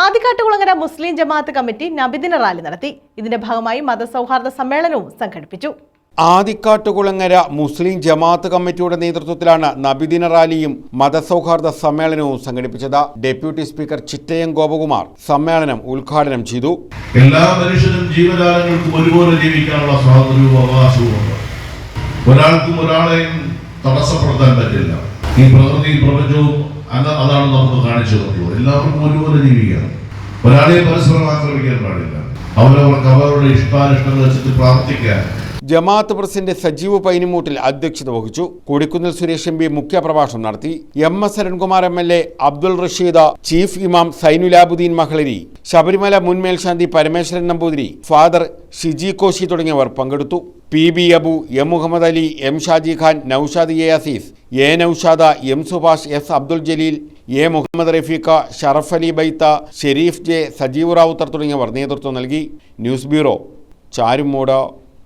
ആദിക്കാട്ടുകുളങ്ങര മുസ്ലിം ജമാഅത്ത് കമ്മിറ്റി നബിദിന റാലി നടത്തി. ഇതിന്റെ ഭാഗമായി മതസൗഹാർദ്ദ സമ്മേളനവും സംഘടിപ്പിച്ചു. ആദിക്കാട്ടുകുളങ്ങര മുസ്ലിം ജമാഅത്ത് കമ്മിറ്റിയുടെ നേതൃത്വത്തിലാണ് നബിദിന റാലിയും മതസൗഹാർദ്ദ സമ്മേളനവും സംഘടിപ്പിച്ചത്. ഡെപ്യൂട്ടി സ്പീക്കർ ചിറ്റയം ഗോപകുമാർ സമ്മേളനം ഉദ്ഘാടനം ചെയ്തു. എല്ലാ മനുഷ്യരും ജീവജാലങ്ങൾക്കും ഒരുപോലെ ജീവിക്കാനുള്ള സ്വാതന്ത്ര്യവും അവകാശവും ഒരാൾക്കും ഒരാളെയും തടസ്സപ്പെടുത്താൻ പറ്റില്ല. ഈ പ്രകൃതി പ്രപഞ്ചവും അതാണ് നമുക്ക് കാണിച്ചു തന്നത്. എല്ലാവർക്കും ഒരുപോലെ ജീവിക്കാം. ഒരാളെയും പരസ്പരം ആക്രമിക്കാൻ പാടില്ല. അവരവർക്ക് അവരുടെ ഇഷ്ടാനിഷ്ടങ്ങൾ വെച്ചിട്ട് പ്രാർത്ഥിക്കാൻ ജമാഅത്ത് പ്രസിഡന്റ് സജീവ് പൈനിമൂട്ടിൽ അധ്യക്ഷത വഹിച്ചു. കൊടിക്കുന്നിൽ സുരേഷ് എം പി മുഖ്യപ്രഭാഷണം നടത്തി. M S Arunkumar M L A Abdul Rasheed chief ഇമാം സൈനുലാബുദ്ദീൻ മഹളരി ശബരിമല മുൻ മേൽശാന്തി പരമേശ്വരൻ നമ്പൂതിരി ഫാദർ ഷിജി കോശി തുടങ്ങിയവർ പങ്കെടുത്തു. P B Abu M Muhammad Ali M Shaji Khan Naushad A Azeez A Naushad M Subhash S Abdul Jaleel A Muhammad Rafeeq Sharaf Ali ബൈത്ത Sharif J Sajeev Rawther തുടങ്ങിയവർ നേതൃത്വം നൽകി. News bureau Charummood.